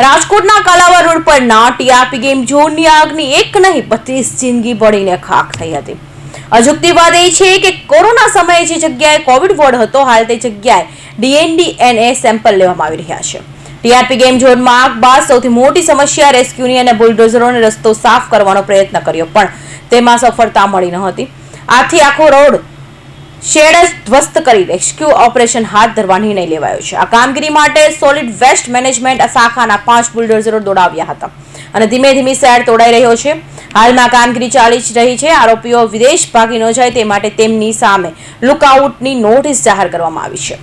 રાજકોટના કાલાવડ રોડ પરના TRP game ઝોનની આગની એક નહીં, બત્રીસ જિંદગી બળીને ખાક થઈ હતી. અજુકતી વાત એ છે કે કોરોના સમયે જે જગ્યાએ કોવિડ વોર્ડ હતો, હાલ તે જગ્યાએ ડીએનડીએનએ સેમ્પલ લેવામાં આવી રહ્યા છે. ટીઆરપી ગેમ ઝોનમાં આગ બાદ સૌથી મોટી સમસ્યા રેસ્ક્યુની અને બુલડોઝરોને રસ્તો સાફ કરવાનો પ્રયત્ન કર્યો, પણ તેમાં સફળતા મળી ન હતી. આથી આખો રોડ શેડ ધ્વસ્ત કરી રેસ્ક્યુ ઓપરેશન હાથ ધરવા નિર્ણય લેવાયો છે. આ કામગીરી માટે સોલિડ વેસ્ટ મેનેજમેન્ટ શાખાના પાંચ બુલડોઝરો દોડાવ્યા હતા. અને ધીમે ધીમે શેડ તોડાઈ રહ્યો છે. હાલમાં કામગીરી ચાલી જ રહી છે. આરોપીઓ વિદેશ ભાગી ન જાય તે માટે તેમની સામે લુકઆઉટની નોટિસ જાહેર કરવામાં આવી છે.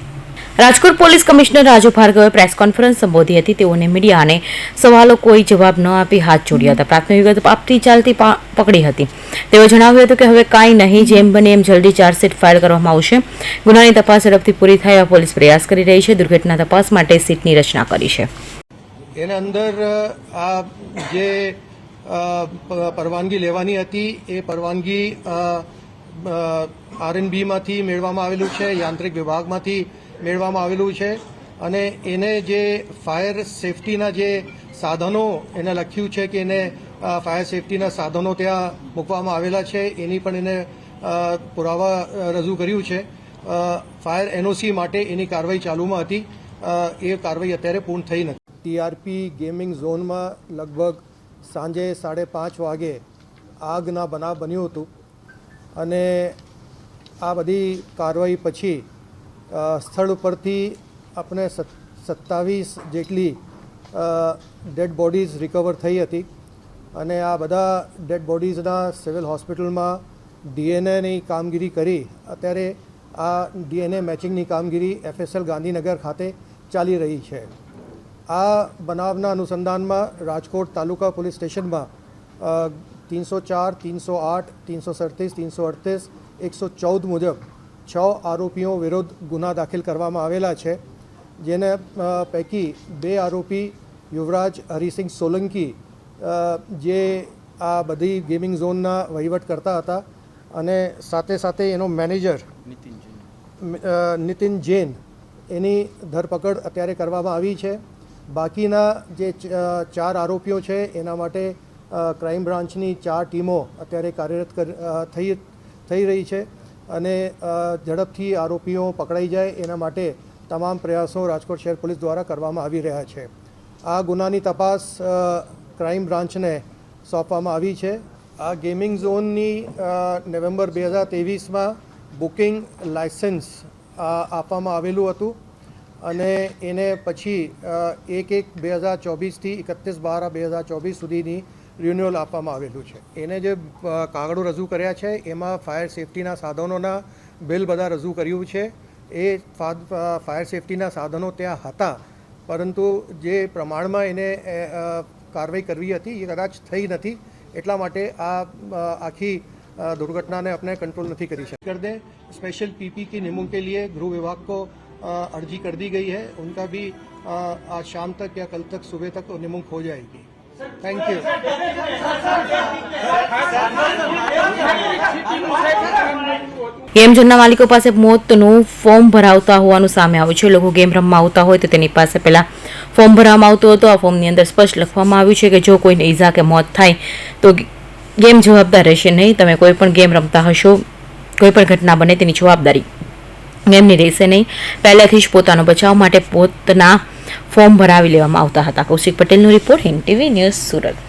રાજકોટ પોલીસ કમિશનર રાજુ ભાર્ગવે પ્રેસ કોન્ફરન્સ સંબોધી હતી. તેઓને મીડિયાને સવાલો કોઈ જવાબ ન આપી હાથ જોડ્યા હતા. પ્રાથમિક વિગત આપતી ચાલતી પકડી હતી. તેઓ જણાવ્યું હતું કે હવે કાંઈ નહીં, જેમ બને એમ જલ્દી ચાર્જશીટ ફાઇલ કરવામાં આવશે. ગુનાની તપાસ ઝડપથી પૂરી થાય એવા પોલીસ પ્રયાસ કરી રહી છે. દુર્ઘટના તપાસ માટે સીટની રચના કરી છે. એના અંદર આ જે પરવાનગી લેવાની હતી, એ પરવાનગી આરએનબીમાંથી મેળવવામાં આવેલું છે, યાંત્રિક વિભાગમાંથી મેળવવામાં આવેલું છે અને એને જે ફાયર સેફટીના જે સાધનો એને લખ્યું છે કે એને ફાયર સેફટીના સાધનો ત્યાં મૂકવામાં આવેલા છે, એની પણ એને પુરાવા રજૂ કર્યું છે. ફાયર એનઓસી માટે એની કાર્યવાહી ચાલુમાં હતી. એ કાર્યવાહી અત્યારે પૂર્ણ થઈ નથી. ટીઆરપી ગેમિંગ ઝોનમાં લગભગ સાંજે સાડે પાંચ વાગે આગના બનાવ બન્યું હતું અને આ બધી કાર્યવાહી પછી સ્થળ ઉપરથી આપણે સત્તાવીસ જેટલી ડેડ બોડીઝ રિકવર થઈ હતી. અને આ બધા ડેડ બોડીઝના સિવિલ હોસ્પિટલમાં ડીએનએની કામગીરી કરી. અત્યારે આ ડીએનએ મેચિંગની કામગીરી એફએસએલ ગાંધીનગર ખાતે ચાલી રહી છે. આ બનાવના અનુસંધાનમાં રાજકોટ તાલુકા પોલીસ સ્ટેશનમાં ત્રણસો ચાર તીનસો આઠ તીનસો સડત્રીસ તીનસો અડતીસ એકસો ચૌદ મુજબ છ આરોપીઓ વિરુદ્ધ ગુના દાખલ કરવામાં આવેલા છે જેને પૈકી બે આરોપી યુવરાજ હરિસિંહ સોલંકી જે આ બધી ગેમિંગ ઝોનના વહીવટ કરતા હતા અને સાથે સાથે એનો મેનેજર નીતિન જૈન. એની ધરપકડ અત્યારે કરવામાં આવી છે. બાકીના જે ચાર આરોપીઓ છે એના માટે ક્રાઇમ બ્રાન્ચની ચાર ટીમો અત્યારે કાર્યરત કર- થઈ થઈ રહી છે અને ઝડપથી આરોપીઓ પકડાઈ જાય એના માટે તમામ પ્રયાસો રાજકોટ શહેર પોલીસ દ્વારા કરવામાં આવી રહ્યા છે. આ ગુનાની તપાસ ક્રાઇમ બ્રાન્ચને સોંપવામાં આવી છે. આ ગેમિંગ ઝોનની નવેમ્બર બે હજાર ત્રેવીસમાં બુકિંગ લાયસન્સ આપવામાં આવેલું હતું અને એને પછી એક એક બે હજાર ચોવીસથી એકત્રીસ બાર બે હજાર ચોવીસ સુધીની રિન્યુઅલ આપવામાં આવેલું છે એને જે અ, કાગળો રજૂ કર્યા છે એમાં ફાયર સેફટીના સાધનોના બિલ બધા રજૂ કર્યું છે એ ફા- અ, ફાયર સેફટીના સાધનો ત્યાં હતા પરંતુ જે પ્રમાણમાં એને અ, અ, કાર્યવાહી કરવી હતી એ કદાચ થઈ નથી એટલા માટે આ અ, આખી अ, दुर्घटना ने अपने कंट्रोल नहीं करी है कर दें स्पेशल पीपी की नियमों के लिए गृह विभाग को अ, अर्जी कर दी गई है उनका भी अ, आज शाम तक या कल तक सुबह तक निमुक हो जाएगी થેન્ક યુ ગેમ ઝોનના માલિકો પાસે મોતનું ફોર્મ ભરાવતા હોવાનું સામે આવ્યું છે. લોકો ગેમ રમવા આવતા હોય તો તેની પાસે પહેલાં ફોર્મ ભરવામાં આવતું હતું. આ ફોર્મની અંદર સ્પષ્ટ લખવામાં આવ્યું છે કે જો કોઈને ઈજા કે મોત થાય તો ગેમ જવાબદાર રહેશે નહીં. તમે કોઈ પણ ગેમ રમતા હશો, કોઈ પણ ઘટના બને તેની જવાબદારી ગેમની રહેશે નહીં. પહેલેથી જ પોતાનો બચાવ માટે પોતના ફોર્મ ભરાવી લેવામાં આવતા હતા. કૌશિક પટેલનો report Hind TV news Surat.